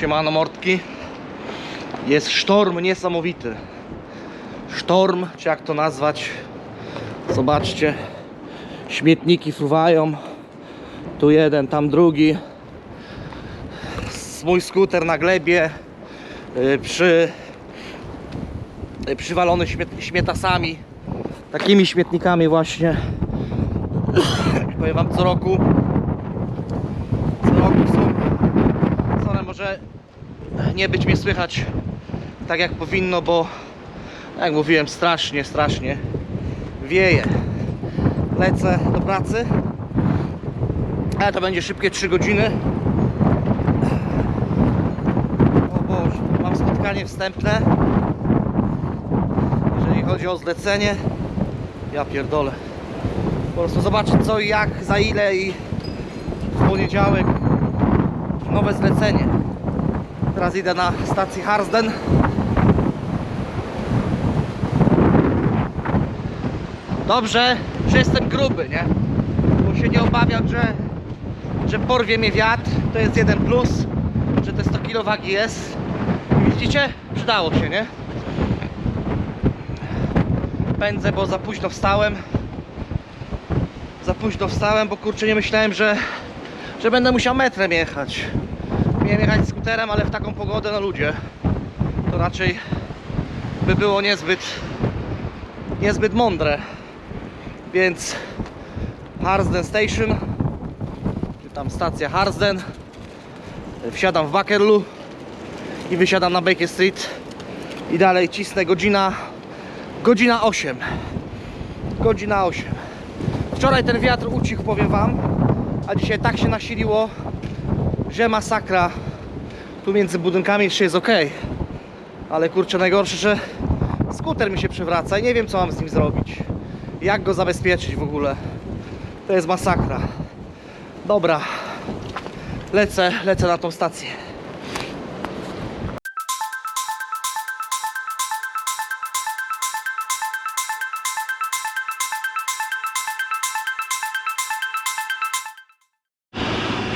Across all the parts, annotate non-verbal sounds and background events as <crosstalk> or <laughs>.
Siemano mordki. Jest sztorm niesamowity. Sztorm, czy jak to nazwać? Zobaczcie. Śmietniki fruwają. Tu jeden, tam drugi. Mój skuter na glebie. y, Przy, y, przywalony śmiet, śmietasami. Takimi śmietnikami właśnie. <coughs> Powiem wam co roku. Co roku są. Sorry, może nie być mnie słychać tak jak powinno, bo jak mówiłem, strasznie, strasznie wieje. Lecę do pracy. Ale to będzie szybkie 3 godziny. O Boże, mam spotkanie wstępne. Jeżeli chodzi o zlecenie. Ja pierdolę. Po prostu zobaczyć co i jak, za ile i w poniedziałek nowe zlecenie. Teraz idę na stację Harsden. Dobrze, że jestem gruby, nie? Bo się nie obawiam, że, że porwie mnie wiatr. To jest jeden plus, że te 100 kg wagi jest. Widzicie? Przydało się, nie? Pędzę, bo za późno wstałem. Za późno wstałem, bo kurczę nie myślałem, że, że będę musiał metrem jechać. Miałem jechać skuterem, ale w taką pogodę na ludzie to raczej by było niezbyt niezbyt mądre. Więc Harsden Station, czy tam stacja Harsden. Wsiadam w Wakerlu i wysiadam na Baker Street i dalej cisnę godzina godzina 8. Godzina 8. Wczoraj ten wiatr ucichł, powiem wam, a dzisiaj tak się nasiliło, że masakra. Tu między budynkami jeszcze jest ok. Ale kurczę, najgorsze, że skuter mi się przewraca i nie wiem co mam z nim zrobić. Jak go zabezpieczyć w ogóle. To jest masakra. Dobra. Lecę, lecę na tą stację.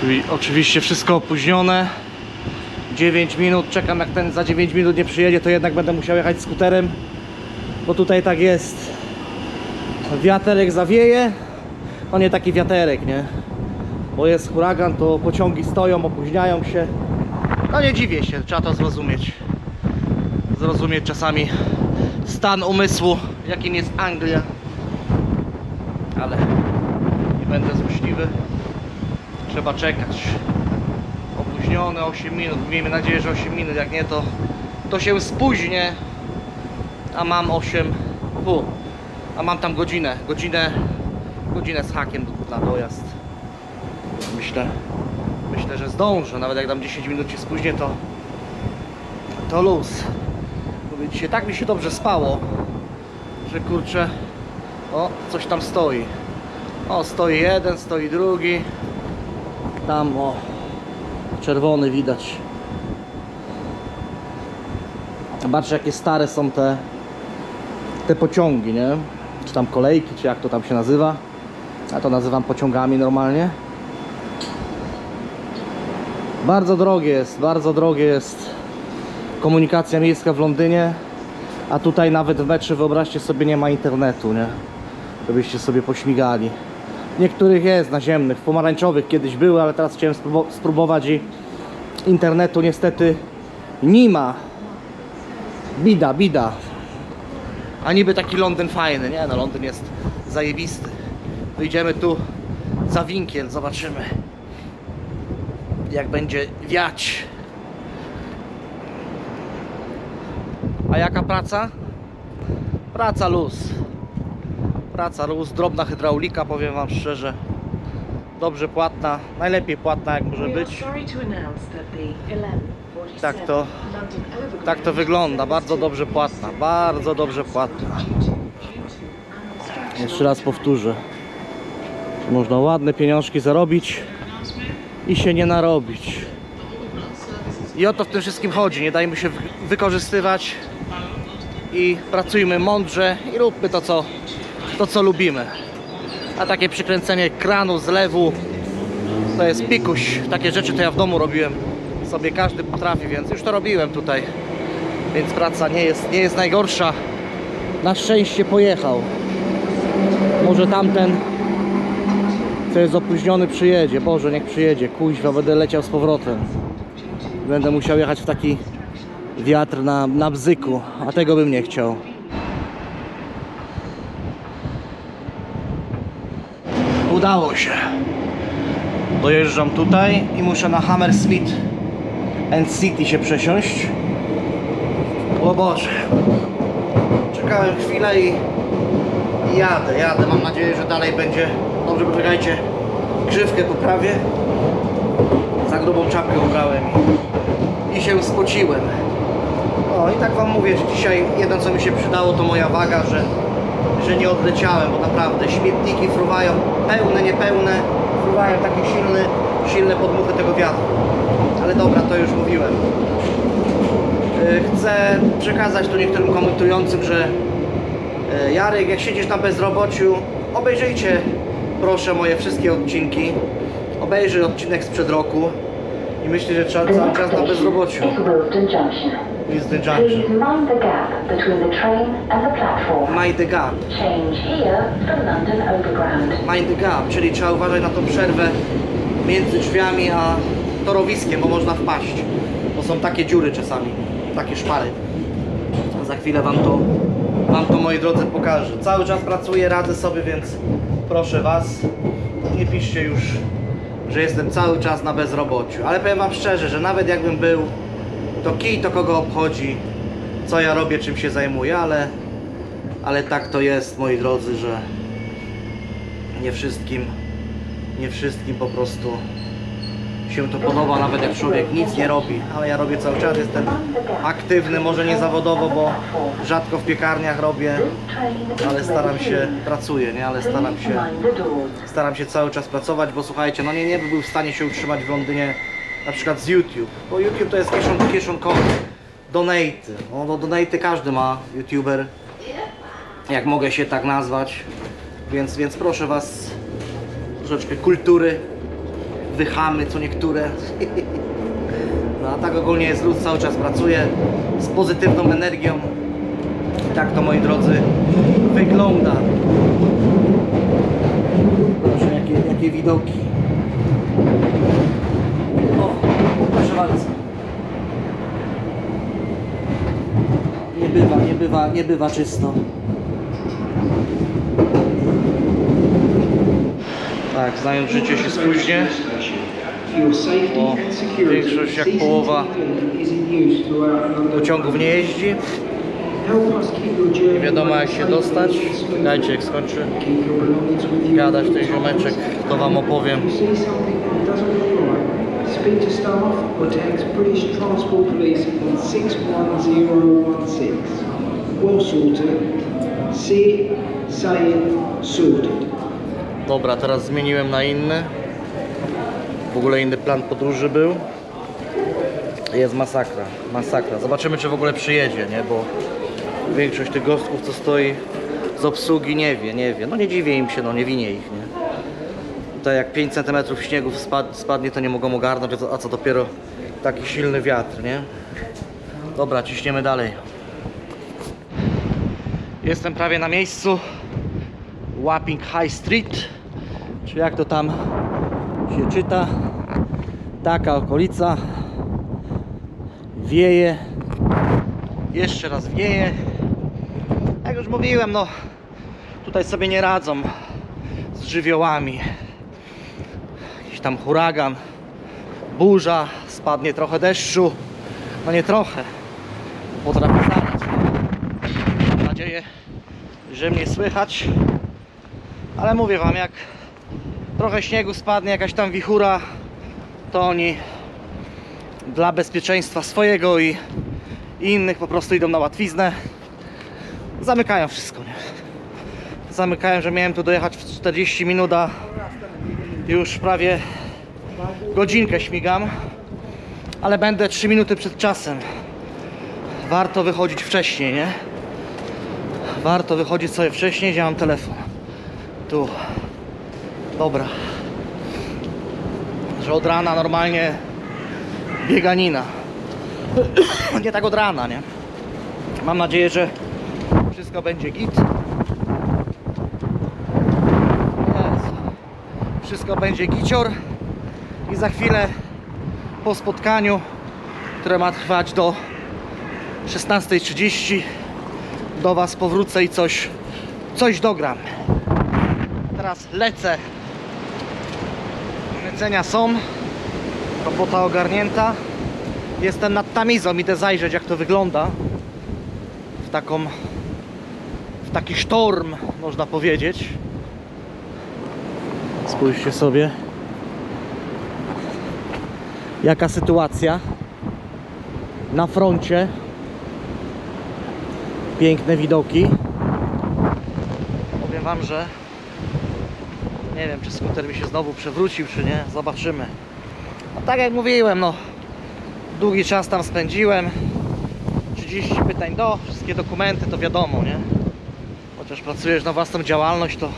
Czyli oczywiście wszystko opóźnione. 9 minut, czekam jak ten za 9 minut nie przyjedzie, to jednak będę musiał jechać skuterem. Bo tutaj tak jest. Wiaterek zawieje. No nie taki wiaterek, nie? Bo jest huragan, to pociągi stoją, opóźniają się. No nie dziwię się, trzeba to zrozumieć. Zrozumieć czasami stan umysłu, jakim jest Anglia. Ale nie będę złośliwy trzeba czekać. Opóźnione 8 minut. Miejmy nadzieję, że 8 minut. Jak nie, to, to się spóźnię. A mam 8. Fu, a mam tam godzinę. Godzinę, godzinę z hakiem na dojazd. Myślę, myślę, że zdążę. Nawet jak dam 10 minut się spóźnię, to to luz. Mówię, dzisiaj tak mi się dobrze spało, że kurczę, o, coś tam stoi. O, stoi jeden, stoi drugi. Tam o czerwony widać. Zobaczcie jakie stare są te te pociągi, nie? Czy tam kolejki, czy jak to tam się nazywa. Ja to nazywam pociągami normalnie. Bardzo drogie jest, bardzo drogie jest komunikacja miejska w Londynie. A tutaj nawet w metrze wyobraźcie sobie nie ma internetu, nie? Żebyście sobie pośmigali. Niektórych jest naziemnych, pomarańczowych kiedyś były, ale teraz chciałem spróbo- spróbować i internetu niestety nie ma. Bida, bida. A niby taki Londyn fajny, nie? No Londyn jest zajebisty. Wyjdziemy tu za winkiel, zobaczymy jak będzie wiać. A jaka praca? Praca luz. Praca luz, drobna hydraulika, powiem wam szczerze. Dobrze płatna, najlepiej płatna jak może być. sorry to announce that the 1147 Tak to- Tak to wygląda, bardzo dobrze płatna, bardzo dobrze płatna. Jeszcze raz powtórzę. Można ładne pieniążki zarobić i się nie narobić. I o to w tym wszystkim chodzi. Nie dajmy się wy- wykorzystywać i pracujmy mądrze i róbmy to co, to, co lubimy. A takie przykręcenie kranu, zlewu to jest pikuś. Takie rzeczy to ja w domu robiłem sobie każdy potrafi, więc już to robiłem tutaj. Więc praca nie jest, nie jest najgorsza. Na szczęście pojechał. Może tamten, co jest opóźniony, przyjedzie. Boże, niech przyjedzie. Kuźwa, będę leciał z powrotem. Będę musiał jechać w taki wiatr na, na bzyku, a tego bym nie chciał. Udało się. Dojeżdżam tutaj i muszę na Hammersmith and City się przesiąść. O Boże. Czekałem chwilę i jadę, jadę. Mam nadzieję, że dalej będzie dobrze. Poczekajcie, grzywkę poprawię. Za grubą czapkę ubrałem i, się spociłem. O i tak wam mówię, że dzisiaj jedno co mi się przydało to moja waga, że, że nie odleciałem, bo naprawdę śmietniki fruwają pełne, niepełne, fruwają takie silne, silne podmuchy tego wiatru. Ale dobra, to już mówiłem. Yy, Chcę przekazać tu niektórym komentującym, że E, Jarek, jak siedzisz na bezrobociu, obejrzyjcie proszę moje wszystkie odcinki. Obejrzyj odcinek sprzed roku i myślę, że trzeba cały czas na bezrobociu. Is Wilton Junction. Please mind the gap between the train and the platform. Mind the gap. Change here for London Overground. Mind the gap, czyli trzeba uważać na tą przerwę między drzwiami a torowiskiem, bo można wpaść. Bo są takie dziury czasami, takie szpary. Za chwilę wam to, wam to moi drodzy pokażę. Cały czas pracuję, radzę sobie, więc proszę was, nie piszcie już, że jestem cały czas na bezrobociu. Ale powiem wam szczerze, że nawet jakbym był, to kij to kogo obchodzi, co ja robię, czym się zajmuję, ale, ale tak to jest, moi drodzy, że nie wszystkim, nie wszystkim po prostu się to podoba, nawet jak człowiek nic nie robi, ale ja robię cały czas, jestem aktywny, może nie zawodowo, bo rzadko w piekarniach robię, ale staram się, pracuję, nie, ale staram się, staram się cały czas pracować, bo słuchajcie, no nie, nie by był w stanie się utrzymać w Londynie na przykład z YouTube, bo YouTube to jest kieszon, kieszonkowy, donaty, no do donaty każdy ma, YouTuber, jak mogę się tak nazwać, więc, więc proszę Was troszeczkę kultury, wychamy co niektóre. <laughs> No a tak ogólnie jest lud, cały czas pracuje z pozytywną energią. I tak to moi drodzy wygląda. Proszę jakie, jakie widoki. Bardzo. Nie bywa, nie bywa, nie bywa czysto. Tak, znając życie się spóźnię. Bo większość jak połowa Pociągów nie jeździ. Nie wiadomo jak się dostać. Czekajcie jak skończy gadać ten ziomeczek, to wam opowiem. To staff or text British Transport Police on 61016. Well sorted. See say sorted. Dobra, teraz zmieniłem na inny. W ogóle inny plan podróży był. Jest masakra, masakra. Zobaczymy czy w ogóle przyjedzie, nie? Bo większość tych gostków co stoi z obsługi nie wie, nie wie. No nie dziwię im się, no nie winię ich, nie? Tutaj jak 5 cm śniegu spad, spadnie to nie mogą ogarnąć, a co dopiero taki silny wiatr, nie? Dobra, ciśniemy dalej. Jestem prawie na miejscu. Wapping High Street, czy jak to tam się czyta. Taka okolica. Wieje. Jeszcze raz wieje. Jak już mówiłem, no tutaj sobie nie radzą z żywiołami. Jakiś tam huragan, burza, spadnie trochę deszczu. No nie trochę. Potrafi zalać. Mam nadzieję, że mnie słychać. Ale mówię wam, jak trochę śniegu spadnie, jakaś tam wichura, to oni dla bezpieczeństwa swojego i, i innych po prostu idą na łatwiznę. Zamykają wszystko, nie? Zamykają, że miałem tu dojechać w 40 minut, a już prawie godzinkę śmigam, ale będę 3 minuty przed czasem. Warto wychodzić wcześniej, nie? Warto wychodzić sobie wcześniej, gdzie mam telefon. Tu. Dobra. Że od rana normalnie bieganina. nie tak od rana, nie? Mam nadzieję, że wszystko będzie git. Wszystko będzie gicior i za chwilę po spotkaniu, które ma trwać do 16.30 do Was powrócę i coś, coś dogram. Teraz lecę. Lecenia są. Robota ogarnięta. Jestem nad Tamizą, idę zajrzeć jak to wygląda. W taką w taki sztorm, można powiedzieć. Spójrzcie sobie. Jaka sytuacja na froncie. Piękne widoki. Powiem Wam, że nie wiem, czy skuter mi się znowu przewrócił, czy nie. Zobaczymy. A tak jak mówiłem, no długi czas tam spędziłem. 30 pytań do, wszystkie dokumenty to wiadomo, nie? Chociaż pracujesz na własną działalność, to,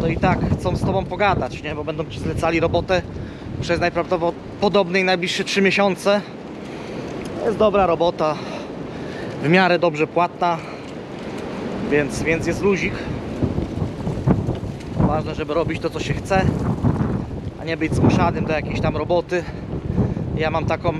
to i tak chcą z Tobą pogadać, nie? Bo będą Ci zlecali robotę przez najprawdopodobniej najbliższe 3 miesiące. To jest dobra robota, w miarę dobrze płatna, więc, więc jest luzik. Ważne, żeby robić to, co się chce, a nie być zmuszanym do jakiejś tam roboty. Ja mam taką,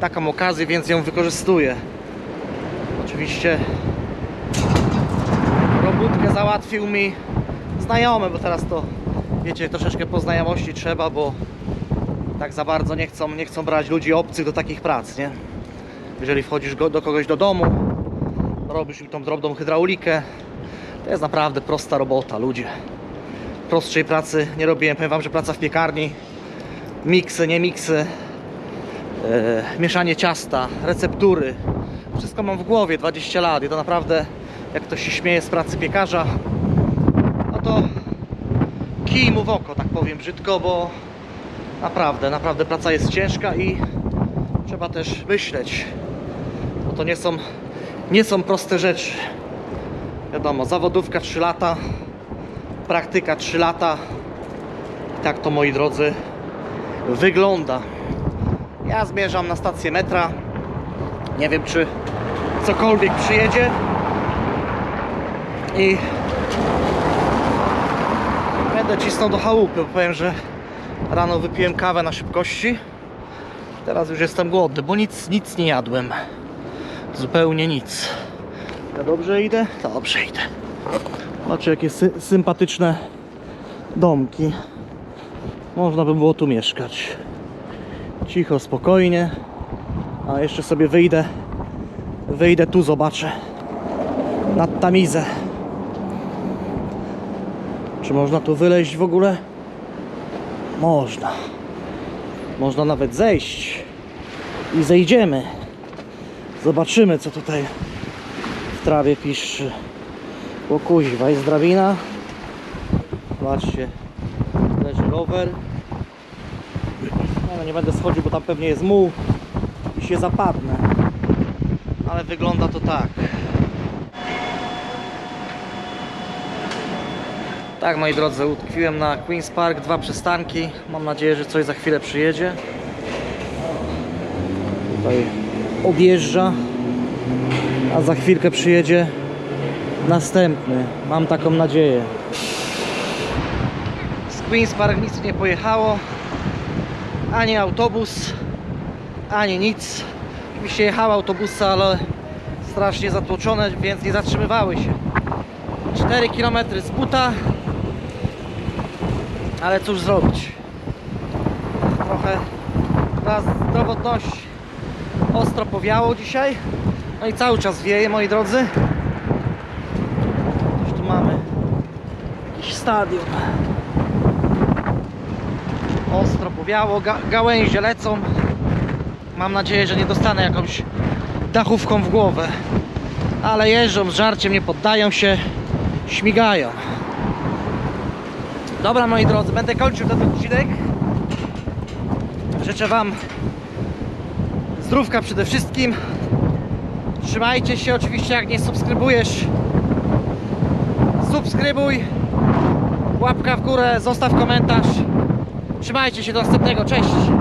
taką okazję, więc ją wykorzystuję. Oczywiście robótkę załatwił mi znajomy, bo teraz to wiecie, troszeczkę po znajomości trzeba, bo tak za bardzo nie chcą, nie chcą brać ludzi obcych do takich prac, nie? Jeżeli wchodzisz do kogoś do domu, robisz im tą drobną hydraulikę, to jest naprawdę prosta robota, ludzie. Prostszej pracy nie robiłem. Powiem Wam, że praca w piekarni, miksy, nie miksy, e, mieszanie ciasta, receptury. Wszystko mam w głowie 20 lat i to naprawdę, jak ktoś się śmieje z pracy piekarza, kij mu w oko, tak powiem brzydko, bo naprawdę, naprawdę praca jest ciężka i trzeba też myśleć, bo to nie są, nie są proste rzeczy. Wiadomo, zawodówka 3 lata, praktyka 3 lata. I tak to moi drodzy wygląda. Ja zmierzam na stację metra. Nie wiem czy cokolwiek przyjedzie. I będę do chałupy, powiem, że rano wypiłem kawę na szybkości. Teraz już jestem głodny, bo nic, nic nie jadłem. Zupełnie nic. Ja dobrze idę? Dobrze idę. Patrzcie jakie sy sympatyczne domki. Można by było tu mieszkać. Cicho, spokojnie. A jeszcze sobie wyjdę. Wyjdę tu, zobaczę. Nad Tamizę. Czy można tu wyleźć w ogóle? Można. Można nawet zejść. I zejdziemy. Zobaczymy co tutaj w trawie piszczy. O kuźwa, jest drabina. Zobaczcie, leży rower. No, nie będę schodził, bo tam pewnie jest muł i się zapadnę. Ale wygląda to tak. Tak, moi drodzy, utkwiłem na Queen's Park, dwa przystanki. Mam nadzieję, że coś za chwilę przyjedzie. Tutaj odjeżdża, a za chwilkę przyjedzie następny. Mam taką nadzieję. Z Queen's Park nic nie pojechało. Ani autobus, ani nic. Oczywiście jechały autobusy, ale strasznie zatłoczone, więc nie zatrzymywały się. 4 km z buta. Ale cóż zrobić? Trochę dla zdrowotności ostro powiało dzisiaj. No i cały czas wieje, moi drodzy. Coś tu mamy. Jakiś stadion. Ostro powiało, ga gałęzie lecą. Mam nadzieję, że nie dostanę jakąś dachówką w głowę. Ale jeżdżą z żarciem, nie poddają się, śmigają. Dobra moi drodzy, będę kończył ten odcinek. Życzę Wam zdrówka przede wszystkim. Trzymajcie się oczywiście, jak nie subskrybujesz, subskrybuj, łapka w górę, zostaw komentarz. Trzymajcie się do następnego, cześć!